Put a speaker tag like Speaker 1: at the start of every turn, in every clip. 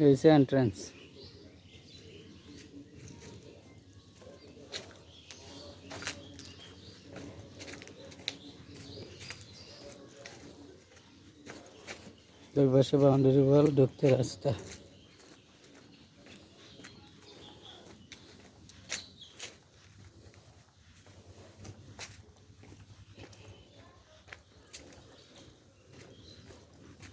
Speaker 1: এই হচ্ছে এন্ট্রান্স দুই পাশে বাউন্ডারি ওয়াল ঢুকতে রাস্তা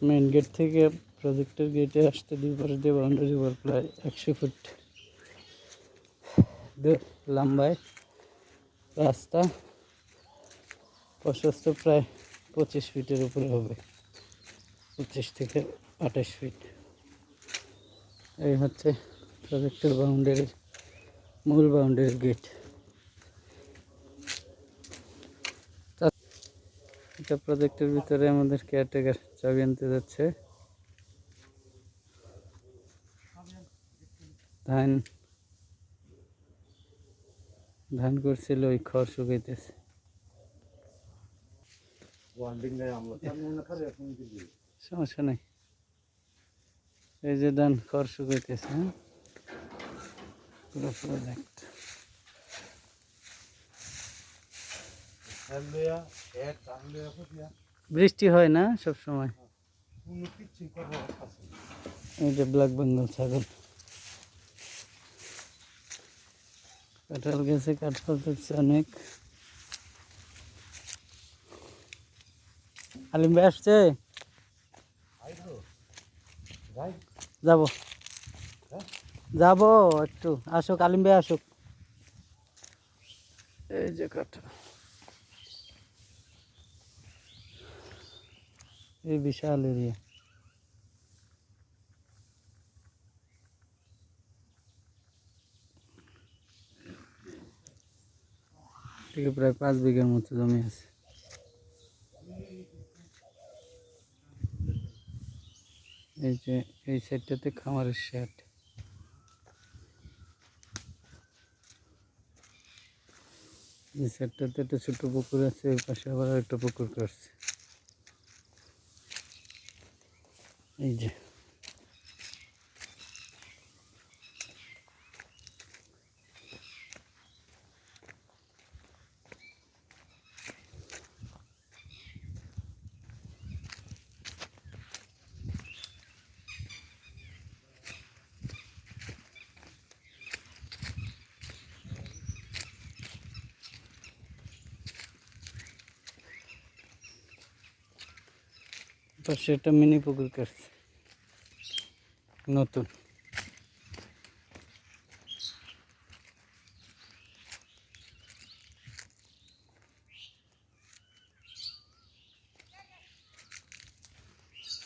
Speaker 1: মেইন গেট থেকে প্রজেক্টের গেটে আসতে দুই পাশে দিয়ে বাউন্ডারি ওয়াল প্রায় একশো ফুট লম্বায় রাস্তা, প্রশস্ত প্রায় পঁচিশ ফিটের উপরে হবে, পঁচিশ থেকে আঠাশ ফিট এই হচ্ছে প্রজেক্টের বাউন্ডারি মূল বাউন্ডারি গেট এটা প্রজেক্টের ভিতরে আমাদের কেয়ারটেকার চাবি আনতে যাচ্ছে। ধান ধান করছিল ওই খড় শুকাইতেছে। সমস্যা নেই। এই যে ধান খড় শুকাইতেছে হ্যাঁ? পুরো প্রজেক্ট বৃষ্টি হয় না সব সময় এই যে ব্ল্যাক বেঙ্গল ছাগল। কাঁঠাল গেছে কাঁঠাল দেখছে অনেক। আলিম ভাই আসছে? যাব। যাব একটু। আসুক আলিম ভাই আসুক। এই যে কাঁঠাল। এই বিশাল এরিয়া থেকে প্রায় পাঁচ বিঘার মতো জমি আছে। এই যে, এই সাইডটাতে খামারের শেড। এই সাইডটাতে একটা ছোট পুকুর আছে, ওই পাশে আবার একটা পুকুর করছে। এই যে। পাশে একটা মিনি পুকুর করছে। নতুন।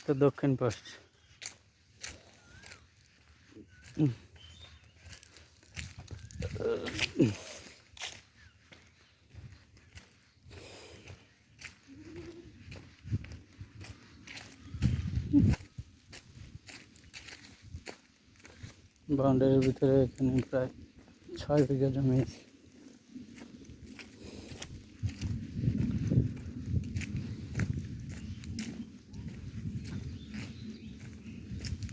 Speaker 1: তো দক্ষিণ পাশ বাউন্ডারির ভিতরে এখানে প্রায় ছয় বিঘা জমি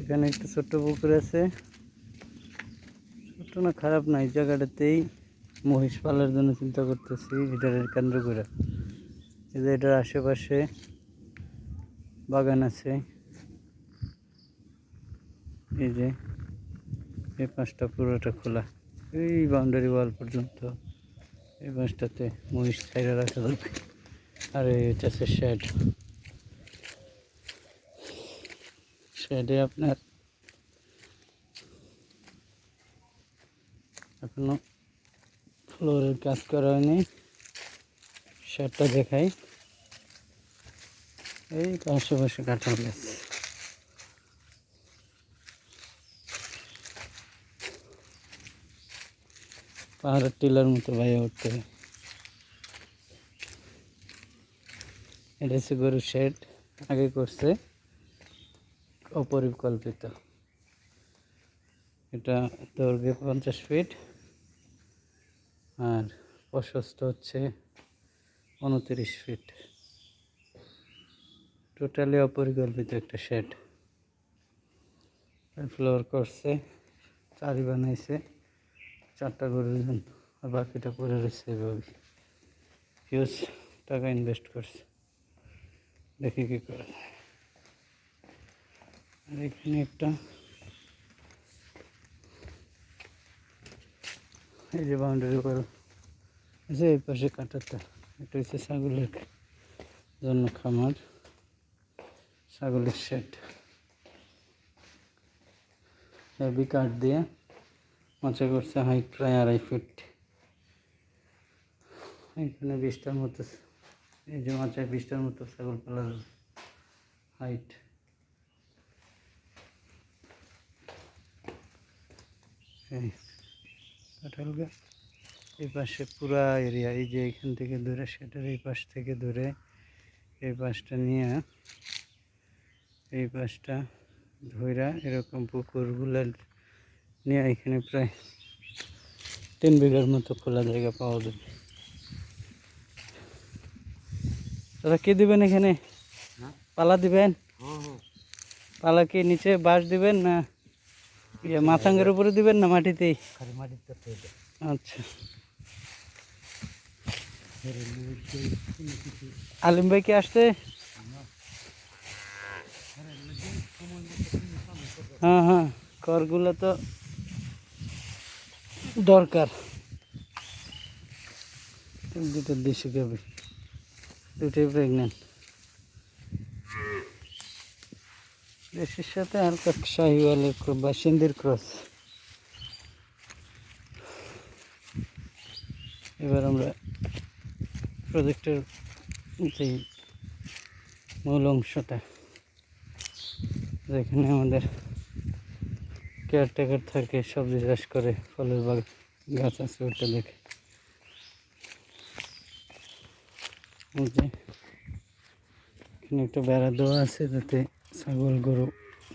Speaker 1: এখানে একটা ছোট্ট পুকুর আছে। ছোট্ট না খারাপ না, এই জায়গাটাতেই মহিষ পালার জন্য চিন্তা করতেছি এটার কেন্দ্র করে যে এটার আশেপাশে বাগান আছে। এই যে, এই পাঁচটা পুরোটা খোলা। এই বাউন্ডারি ওয়াল পর্যন্ত এই পাঁচটাতে মহিষ ছাইরা রাখা যাবে আর এই হচ্ছে শেড শেডে আপনার এখনও ফ্লোরের কাজ করা হয়নি। শেডটা দেখাই। এই আশেপাশে কাঁঠাল গাছ। পাহাড়ের টিলার মতো বাইরে উঠতে হয়। এটা হচ্ছে গরুর শেড, আগে করছে অপরিকল্পিত। এটা দৈর্ঘ্যে পঞ্চাশ ফিট, আর প্রশস্ত হচ্ছে উনত্রিশ ফিট। টোটালি অপরিকল্পিত একটা শেড। ফ্লোর করছে, চারি বানাইছে। চারটা গরুর জন্য আর বাকিটা পরে রয়েছে এভাবে হিউজ টাকা ইনভেস্ট করছে। দেখি কী করে। আর এখানে একটা, এই যে বাউন্ডারি করো। যে এই পাশে কাটারটা এটা হচ্ছে ছাগলের জন্য খামার, ছাগলের শেড হেভি কাঠ দিয়ে মাছা করছে হাইট প্রায় আড়াই ফিট। এখানে বিশটার মতো এই যে মাচায় বিশটার মতো ছাগল পালা যাবে, হাইট। কাঁঠাল এই পাশে পুরা এরিয়া, এই যে এখান থেকে দূরে, সেটার এই পাশ থেকে দূরে, এই পাশটা নিয়ে, এই পাশটা ধইরা এরকম পুকুরগুলো নিয়ে এখানে প্রায় তিন বিঘার মতো খোলা জায়গা পাওয়া যাবে দাদা কি দিবেন এখানে?
Speaker 2: হ্যাঁ?
Speaker 1: পালা দিবেন?
Speaker 2: হ্যাঁ হ্যাঁ।
Speaker 1: পালা কি নিচে বাঁশ দিবেন না ইয়ে মাথাঙ্গের উপরে দিবেন না মাটিতেই আচ্ছা। আলিম ভাই কি আসছে? হ্যাঁ হ্যাঁ। করগুলো তো দরকার। দুটো দেশি গাবি দুটোই প্রেগনেন্ট দেশের সাথে হালকা শাহিওয়ালের বা সিন্দির ক্রস। এবার আমরা প্রজেক্টের যে মূল অংশটা, যেখানে আমাদের কেয়ারটেকার থাকে, সবজি চাষ করে, ফলের বাগ, গাছ আছে ওটা দেখে। এখানে একটা বেড়া দেওয়া আছে যাতে ছাগল, গরু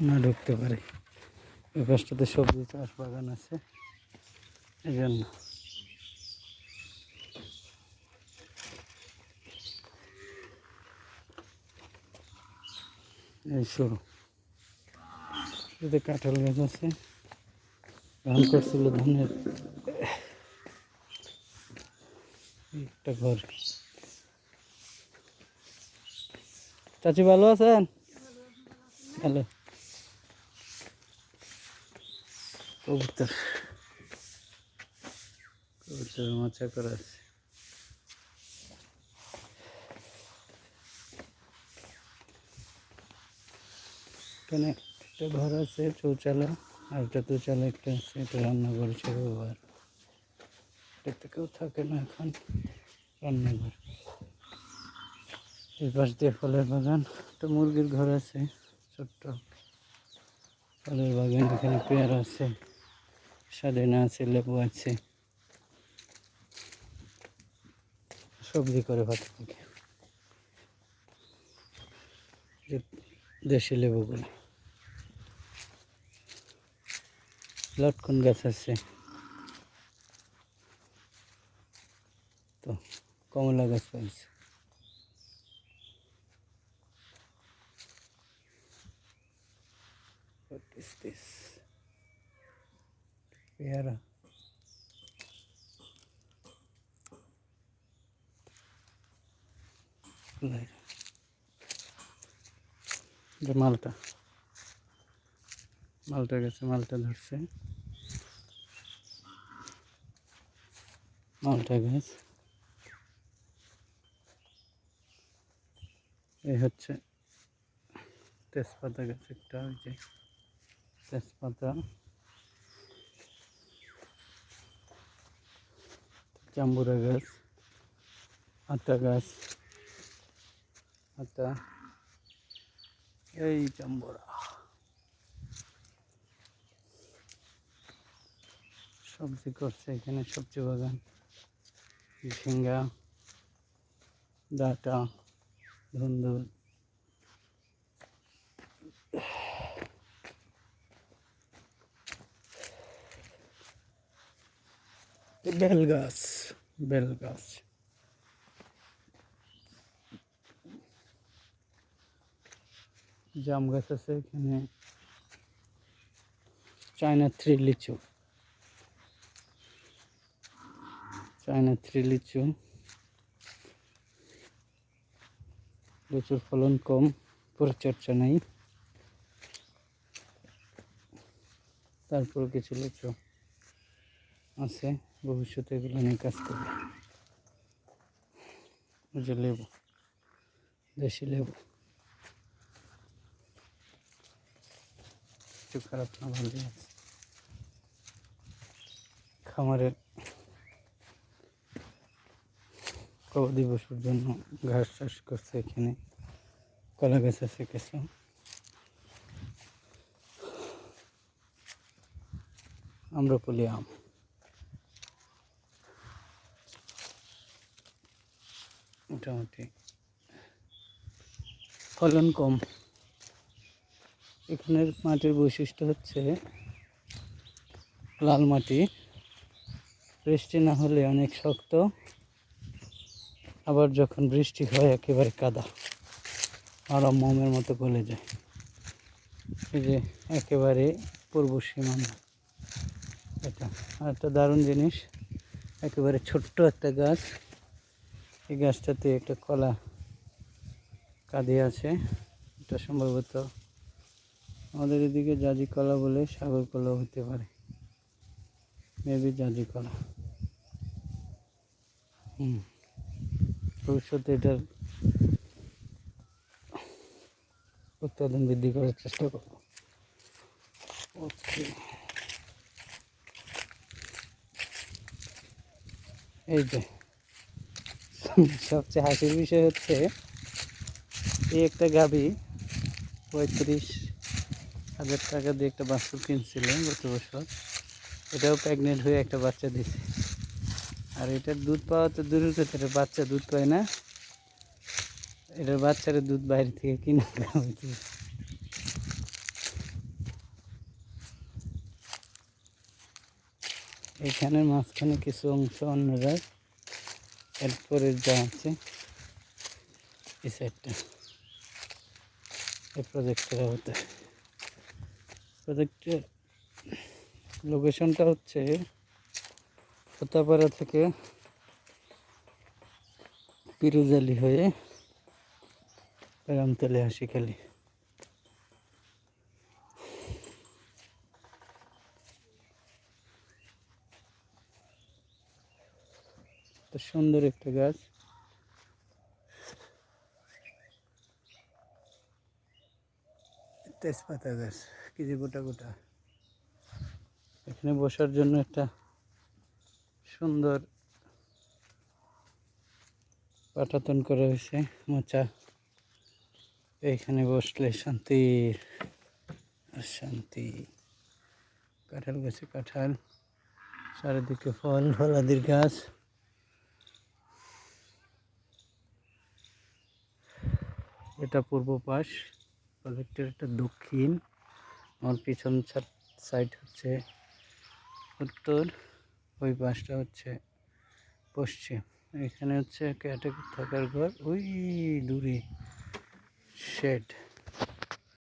Speaker 1: না ঢুকতে পারে। ওই পাশটাতে সবজি চাষ বাগান আছে এই জন্য এই শুরু। এতে কাঁঠাল গাছ আছে, ধান করছিল ধানের। একটা ঘর। চাচি ভালো আছেন? ভালো কবুতর। কবুতর মাছা করা আছে। এখানে একটা ঘর আছে, চৌচালা, আর একটা চৌচালা একটা আছে এটা রান্নাঘর ছিল আর এটাতে কেউ থাকে না এখন, রান্নাঘর। এই পাশ দিয়ে ফলের বাগান, একটা মুরগির ঘর আছে, ছোট্ট। ফলের বাগান এখানে পেয়ারা আছে সাদেনা আছে, লেবু আছে। সবজি করে ভাত থেকে দেশি লেবুগুলো। লটকন গাছ আছে তো কমলা গাছ পাইছে What is this? পেয়ারা লাই। এটা মালটা মালটা গেছে মালটা ধরছে। মালটা গাছ। এই হচ্ছে তেজপাতা গাছ একটা, ওই যে তেজপাতা। জাম্বুরা গাছ আটা গাছ আটা এই জাম্বুরা। সবজি করছে এখানে সবজি বাগান। ঝিঙ্গা, ডাটা, ধুন্দুল। বেল গাছ বেল গাছ। জাম গাছ আছে এখানে। চায়না থ্রি লিচু। চায়না থ্রি লিচু। লিচুর ফলন কম পরিচর্যা নেই। তারপর কিছু লিচু আছে, ভবিষ্যতে এগুলো নিয়ে কাজ করবে। যে লেবু, দেশি লেবু। একটু খারাপ না ভালোই আছে। খামারের গবাদি পশুর জন্য ঘাস চাষ করছে এখানে, কলা গাছ আছে কিছু। আম্রপলি আম। মোটামুটি ফলন কম। এখানের মাটির বৈশিষ্ট্য হচ্ছে লাল মাটি। বৃষ্টি না হলে অনেক শক্ত। আবার যখন বৃষ্টি হয়, একেবারে কাদা। আর মোমের মতো গলে যায়। এই যে একেবারে পূর্ব সীমানা। এটা আর একটা দারুণ জিনিস, একেবারে ছোট্ট একটা গাছ। এই গাছটাতে একটা কলা কাঁদি আছে। এটা সম্ভবত আমাদের এদিকে জাজি কলা বলে সাগর কলাও হতে পারে। মেবি জাজি কলা। হুম। ভবিষ্যতে এটার উৎপাদন বৃদ্ধি করার চেষ্টা করব। ওকে এই যে, সবচেয়ে হাসির বিষয় হচ্ছে, এই একটা গাবি পঁয়ত্রিশ হাজার টাকা দিয়ে একটা বাছুর কিনছিল গত বছর। এটাও প্রেগনেন্ট হয়ে একটা বাচ্চা দিছে। আর এটার দুধ পাওয়া তো দূরের কথা বাচ্চা দুধ পায় না। এটার বাচ্চার দুধ বাইরে থেকে কিনে হয়েছে এখানের মাঝখানে কিছু অংশ অন্যরা এরপরে যা আছে, এই সাইডটা। এই প্রজেক্টের আওতায় প্রজেক্টের লোকেশনটা হচ্ছে হতাপাড়া থেকে পিরুজালি হয়ে রামতলে হাসিখালি তো সুন্দর একটা গাছ। তেজপাতা গাছ, কি যে গোটা গোটা। এখানে বসার জন্য একটা সুন্দর পাটাতন করা হয়েছে, মোচা। এইখানে বসলে শান্তি আর শান্তি কাঁঠাল গাছে কাঁঠাল, চারিদিকে ফল ফলাদির গাছ। এটা পূর্ব পাশ প্রজেক্টের এটা দক্ষিণ। আমার পিছন সাইড হচ্ছে উত্তর। ওই পাশটা হচ্ছে পশ্চিম। এখানে হচ্ছে ক্যাটেগরি থাকার ঘর। ওই দূরে। শেড